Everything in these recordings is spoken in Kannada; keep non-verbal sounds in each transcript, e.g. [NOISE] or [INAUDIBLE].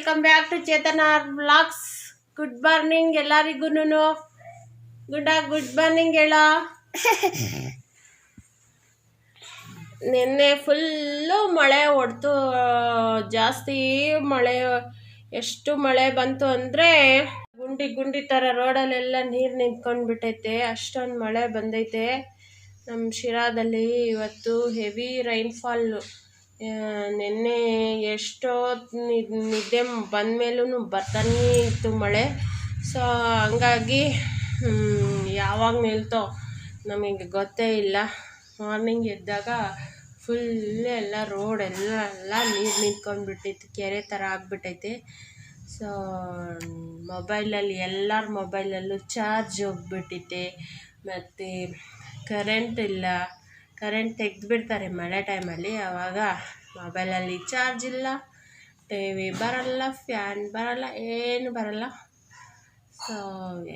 Welcome back to Chetana blogs good morning ಎಲ್ಲರಿಗೂ ಗುಡ್ ಗುಡ್ ಮಾರ್ನಿಂಗ್ ಹೇಳ ನಿನ್ನೆ ಫುಲ್ಲು ಮಳೆ ಹೊಡ್ತು ಜಾಸ್ತಿ ಮಳೆ ಎಷ್ಟು ಮಳೆ ಬಂತು ಅಂದರೆ ಗುಂಡಿ ಗುಂಡಿ ಥರ ರೋಡಲ್ಲೆಲ್ಲ ನೀರು ನಿಂತ್ಕೊಂಡು ಬಿಟ್ಟೈತೆ ಅಷ್ಟೊಂದು ಮಳೆ ಬಂದೈತೆ. ನಮ್ಮ ಶಿರಾದಲ್ಲಿ ಇವತ್ತು ಹೆವಿ ರೈನ್ಫಾಲು ನಿನ್ನೆ ಎಷ್ಟೋ ನಿದ್ದೆ ನಿದ್ದೆ ಬಂದಮೇಲೂ ಬರ್ತಾನೇ ಇತ್ತು ಮಳೆ. ಸೊ ಹಂಗಾಗಿ ಯಾವಾಗ ನಿಲ್ತೋ ನಮಗೆ ಗೊತ್ತೇ ಇಲ್ಲ. ಮಾರ್ನಿಂಗ್ ಎದ್ದಾಗ ಫುಲ್ ಎಲ್ಲ ರೋಡ್ ಎಲ್ಲ ಎಲ್ಲ ನೀರು ನಿಂತ್ಕೊಂಡ್ಬಿಟ್ಟಿತ್ತು. ಬಿಟ್ಟೈತೆ ಕೆರೆ ಥರ ಆಗಿಬಿಟ್ಟೈತೆ. ಸೊ ಮೊಬೈಲಲ್ಲಿ ಎಲ್ಲರ ಮೊಬೈಲಲ್ಲೂ ಚಾರ್ಜ್ ಹೋಗ್ಬಿಟ್ಟೈತೆ. ಮತ್ತು ಕರೆಂಟ್ ಇಲ್ಲ. ಕರೆಂಟ್ ತೆಗೆದುಬಿಡ್ತಾರೆ ಮಳೆ ಟೈಮಲ್ಲಿ ಆವಾಗ ಮೊಬೈಲಲ್ಲಿ ಚಾರ್ಜ್ ಇಲ್ಲ ಟಿ ವಿ ಬರಲ್ಲ ಫ್ಯಾನ್ ಬರಲ್ಲ, ಏನು ಬರಲ್ಲ. ಸೊ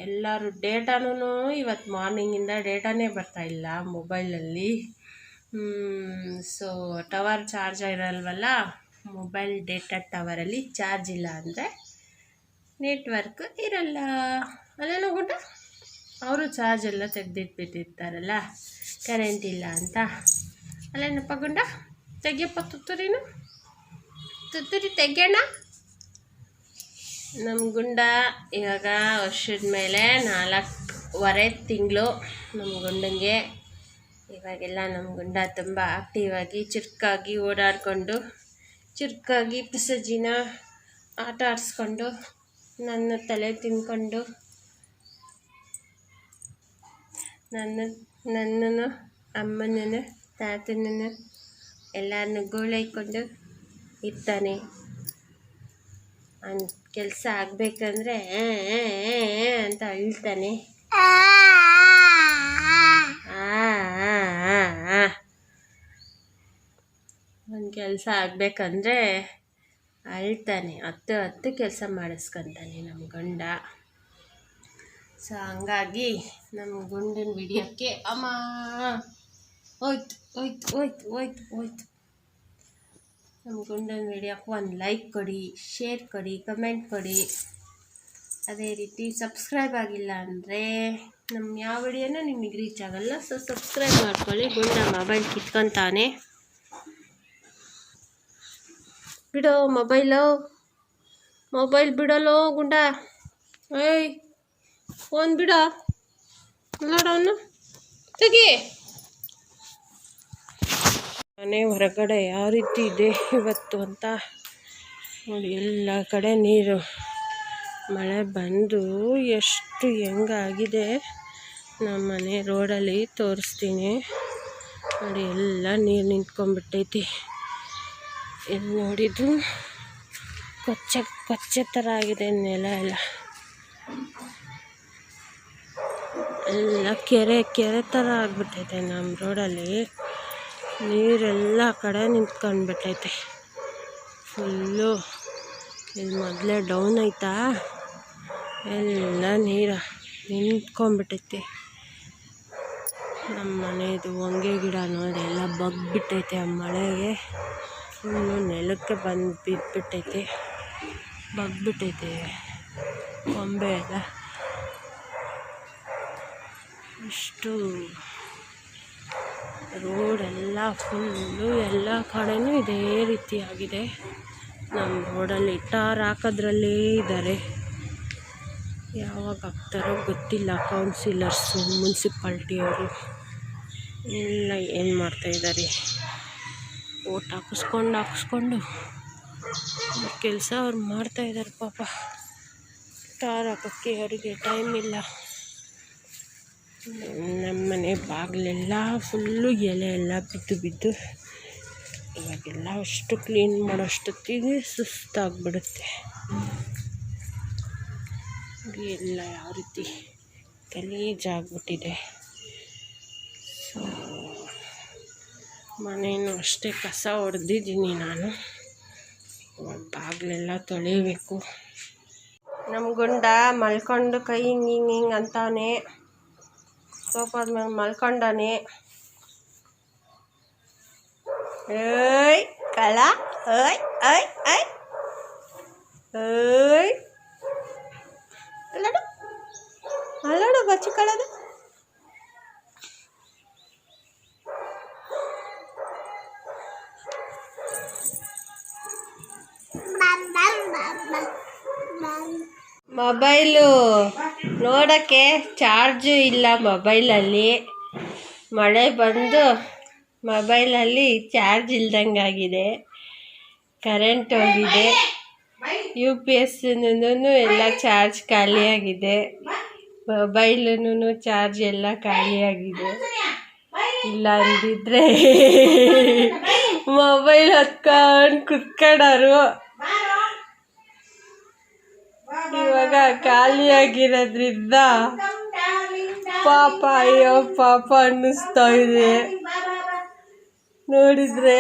ಎಲ್ಲರೂ ಡೇಟಾನೂ ಇವತ್ತು ಮಾರ್ನಿಂಗಿಂದ ಡೇಟಾನೇ ಬರ್ತಾ ಇಲ್ಲ ಮೊಬೈಲಲ್ಲಿ ಸೊ ಟವರ್ ಚಾರ್ಜ್ ಇರಲ್ವಲ್ಲ ಮೊಬೈಲ್ ಡೇಟಾ ಟವರಲ್ಲಿ ಚಾರ್ಜ್ ಇಲ್ಲ ಅಂದರೆ ನೆಟ್ವರ್ಕ್ ಇರಲ್ಲ. ಅಲ್ಲೇನೋ ಗುಡ್ಡ ಅವರು ಚಾರ್ಜ್ ಎಲ್ಲ ತೆಗೆದಿಟ್ಬಿಟ್ಟಿರ್ತಾರಲ್ಲ? ಕರೆಂಟ್ ಇಲ್ಲ ಅಂತ. ಅಲ್ಲೇನಪ್ಪ ಗುಂಡ? ತೆಗಿಯಪ್ಪ ತುತ್ತೂರಿನ? ತುತ್ತೂರಿ ತೆಗಿಯೋಣ? ನಮ್ಮ ಗುಂಡ ಇವಾಗ ವರ್ಷದ ಮೇಲೆ ನಾಲ್ಕೂವರೆ ತಿಂಗಳು ನಮ್ಮ ಗುಂಡಂಗೆ. ಇವಾಗೆಲ್ಲ ನಮ್ಮ ಗುಂಡ ತುಂಬ ಆಕ್ಟಿವ್ ಆಗಿ ಚುರುಕಾಗಿ ಓಡಾಡಿಕೊಂಡು, ಚುರುಕಾಗಿ ಪಿಸಜಿನ ಆಟ ಆಡಿಸ್ಕೊಂಡು, ನನ್ನ ತಲೆ ತಿನ್ಕೊಂಡು ನನ್ನ, ನನ್ನನ್ನು, ಅಮ್ಮನನ್ನು, ತಾತನನ್ನು ಎಲ್ಲರನ್ನು ಗೋಳೈಕೊಂಡು ಇರ್ತಾನೆ. ಅನ್, ಕೆಲಸ ಆಗಬೇಕಂದ್ರೆ ಅಂತ ಅಳ್ತಾನೆ ಒಂದು ಕೆಲಸ ಆಗಬೇಕಂದ್ರೆ ಅಳ್ತಾನೆ. ಹತ್ತು ಹತ್ತು ಕೆಲಸ ಮಾಡಿಸ್ಕೊತಾನೆ ನಮ್ಮ ಗಂಡ. ಸೊ ಹಂಗಾಗಿ ನಮ್ಮ ಗುಂಡನ ವಿಡಿಯೋಕ್ಕೆ ಅಮ್ಮ. ಹೋಯ್ತು ಹೋಯ್ತು ಹೋಯ್ತು ಹೋಯ್ತು ಹೋಯ್ತು. ನಮ್ಮ ಗುಂಡನ ವಿಡಿಯೋಕ್ಕೆ ಒಂದು ಲೈಕ್ ಕೊಡಿ ಶೇರ್ ಕೊಡಿ ಕಮೆಂಟ್ ಕೊಡಿ. ಅದೇ ರೀತಿ ಸಬ್ಸ್ಕ್ರೈಬ್ ಆಗಿಲ್ಲ ಅಂದರೆ ನಮ್ಮ ಯಾವ ವಿಡಿಯೋನೂ ನಿಮಗೆ ರೀಚ್ ಆಗಲ್ಲ. ಸೊ ಸಬ್ಸ್ಕ್ರೈಬ್ ಮಾಡ್ಕೊಳ್ಳಿ. ಗುಂಡ ಮೊಬೈಲ್ ಕಿತ್ಕೊತಾನೆ. ಬಿಡೋ ಮೊಬೈಲು ಮೊಬೈಲ್ ಬಿಡೋಲ್ಲೋ ಗುಂಡ. ಏಯ್. ಫೋನ್ ಬಿಡ. ನೋಡವನು ತೆಗಿ. ಮನೆ ಹೊರಗಡೆ ಯಾವ ರೀತಿ ಇದೆ ಇವತ್ತು ಅಂತ. ನೋಡಿ, ಎಲ್ಲ ಕಡೆ ನೀರು. ಮಳೆ ಬಂದು ಎಷ್ಟು ಹೆಂಗಾಗಿದೆ. ನಮ್ಮ ಮನೆ ರೋಡಲ್ಲಿ ತೋರಿಸ್ತೀನಿ. ನೋಡಿ, ಎಲ್ಲ ನೀರು ನಿಂತ್ಕೊಂಡ್ಬಿಟ್ಟೈತಿ. ಎಲ್ಲಿ ನೋಡಿದ್ರು ಕೊಚ್ಚೆ ಕೊಚ್ಚೆ ಥರ ಆಗಿದೆ ನೆಲ ಎಲ್ಲ. ಎಲ್ಲ ಕೆರೆ ಕೆರೆ ಥರ ಆಗಿಬಿಟ್ಟೈತೆ ನಮ್ಮ ರೋಡಲ್ಲಿ. ನೀರೆಲ್ಲ ಕಡೆ ನಿಂತ್ಕೊಂಡ್ಬಿಟ್ಟೈತೆ. ಫುಲ್ಲು ಇಲ್ಲಿ ಮೊದಲೇ ಡೌನ್ ಐತಾ ಎಲ್ಲ ನೀರು ನಿಂತ್ಕೊಂಡ್ಬಿಟ್ಟೈತೆ. ನಮ್ಮ ಮನೆಯದು ಹೊಂಗೆ ಗಿಡ ನೋಡಿ ಎಲ್ಲ ಬಗ್ಬಿಟ್ಟೈತೆ ಆ ಮಳೆಗೆ. ಫುಲ್ಲು ನೆಲಕ್ಕೆ ಬಂದು ಬಿದ್ದುಬಿಟ್ಟೈತೆ ಬಗ್ಬಿಟ್ಟೈತೆ ಕೊಂಬೆ ಎಲ್ಲ. ಅಷ್ಟು ರೋಡೆಲ್ಲ ಫುಲ್ಲು ಎಲ್ಲ ಕಡೆಯೂ ಇದೇ ರೀತಿಯಾಗಿದೆ. ನಮ್ಮ ರೋಡಲ್ಲಿ ಟಾರ್ ಹಾಕೋದ್ರಲ್ಲೇ ಇದ್ದಾರೆ ಯಾವಾಗ ಹಾಕ್ತಾರೋ ಗೊತ್ತಿಲ್ಲ ಕೌನ್ಸಿಲರ್ಸು ಮುನ್ಸಿಪಾಲ್ಟಿಯವರು ಎಲ್ಲ ಏನು ಮಾಡ್ತಾಯಿದ್ದಾರೆ ಓಟ್ ಹಾಕಿಸ್ಕೊಂಡು ಹಾಕಿಸ್ಕೊಂಡು ಕೆಲಸ ಅವ್ರು ಮಾಡ್ತಾಯಿದ್ದಾರೆ ಪಾಪ. ಟಾರ್ ಹಾಕೋಕ್ಕೆ ಅವರಿಗೆ ಟೈಮ್ ಇಲ್ಲ. ನಮ್ಮ ಮನೆ ಬಾಗಿಲೆಲ್ಲ ಫುಲ್ಲು ಎಲೆ ಎಲ್ಲ ಬಿದ್ದು ಬಿದ್ದು ಇವಾಗೆಲ್ಲ ಅಷ್ಟು ಕ್ಲೀನ್ ಮಾಡೋಷ್ಟೊತ್ತಿಗೆ ಸುಸ್ತಾಗ್ಬಿಡುತ್ತೆ. ಎಲ್ಲ ಯಾವ ರೀತಿ ಗಲೀಜಾಗ್ಬಿಟ್ಟಿದೆ. ಸೊ ಮನೇನು ಅಷ್ಟೇ ಕಸ ಹೊಡೆದಿದ್ದೀನಿ ನಾನು. ಇವಾಗ ಬಾಗಿಲೆಲ್ಲ ತೊಳಿಬೇಕು. ನಮ್ಮ ಗುಂಡ ಮಲ್ಕೊಂಡು ಕೈ ಹಿಂಗೆ ಹಿಂಗೆ ಹಿಂಗೆ ಅಂತಾನೆ. ಸೋಫಾದ ಮೇಲೆ ಮಲ್ಕೊಂಡಾನೆ ಏಯ್ ಕಳ ಏಯ್ ಏಯ್ ಏಯ್ ಓಯ್ ಅಲ್ಲಡು ಅಲ್ಲಡು ಬಚ್ಚಿಕೊಳ್ಳೋದು ಮೊಬೈಲು ನೋಡೋಕ್ಕೆ ಚಾರ್ಜು ಇಲ್ಲ ಮೊಬೈಲಲ್ಲಿ. ಮಳೆ ಬಂದು ಮೊಬೈಲಲ್ಲಿ ಚಾರ್ಜ್ ಇಲ್ದಂಗಾಗಿದೆ ಕರೆಂಟ್ ಹೋಗಿದೆ. ಯು ಪಿ ಎಸ್ನೂ ಎಲ್ಲ ಚಾರ್ಜ್ ಖಾಲಿಯಾಗಿದೆ. ಮೊಬೈಲೂ ಚಾರ್ಜ್ ಎಲ್ಲ ಖಾಲಿಯಾಗಿದೆ. ಇಲ್ಲ ಅಂದಿದ್ರೆ [LAUGHS] ಮೊಬೈಲ್ ಹತ್ಕೊಂಡು ಕುತ್ಕೊಳ್ಳೋರು ಇವಾಗ ಖಾಲಿಯಾಗಿರೋದ್ರಿಂದ ಪಾಪ, ಅಯ್ಯೋ, ಪಾಪ ಅನ್ನಿಸ್ತಾ ಇದೆ. ನೋಡಿದ್ರೆ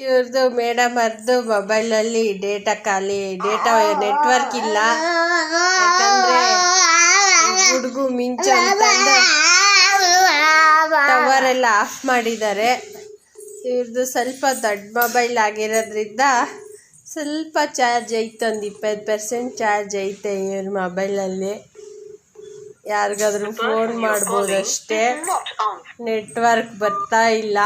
ಇವ್ರದ್ದು ಮೇಡಮ್ ಅವ್ರದ್ದು ಮೊಬೈಲಲ್ಲಿ ಡೇಟಾ ಖಾಲಿ ಡೇಟಾ ನೆಟ್ವರ್ಕ್ ಇಲ್ಲ. ಹುಡುಗು ಮಿಂಚ ಟವರ್ ಎಲ್ಲ ಆಫ್ ಮಾಡಿದ್ದಾರೆ. ಇವ್ರದ್ದು ಸ್ವಲ್ಪ ದೊಡ್ಡ ಮೊಬೈಲ್ ಆಗಿರೋದ್ರಿಂದ ಸ್ವಲ್ಪ ಚಾರ್ಜ್ ಐತೆ ಒಂದು ಇಪ್ಪತ್ತು ಪರ್ಸೆಂಟ್ ಚಾರ್ಜ್ ಐತೆ ಇವ್ರ ಮೊಬೈಲಲ್ಲಿ ಯಾರಿಗಾದ್ರೂ ಫೋನ್ ಮಾಡ್ಬೋದು ಅಷ್ಟೇ ನೆಟ್ವರ್ಕ್ ಬರ್ತಾ ಇಲ್ಲ.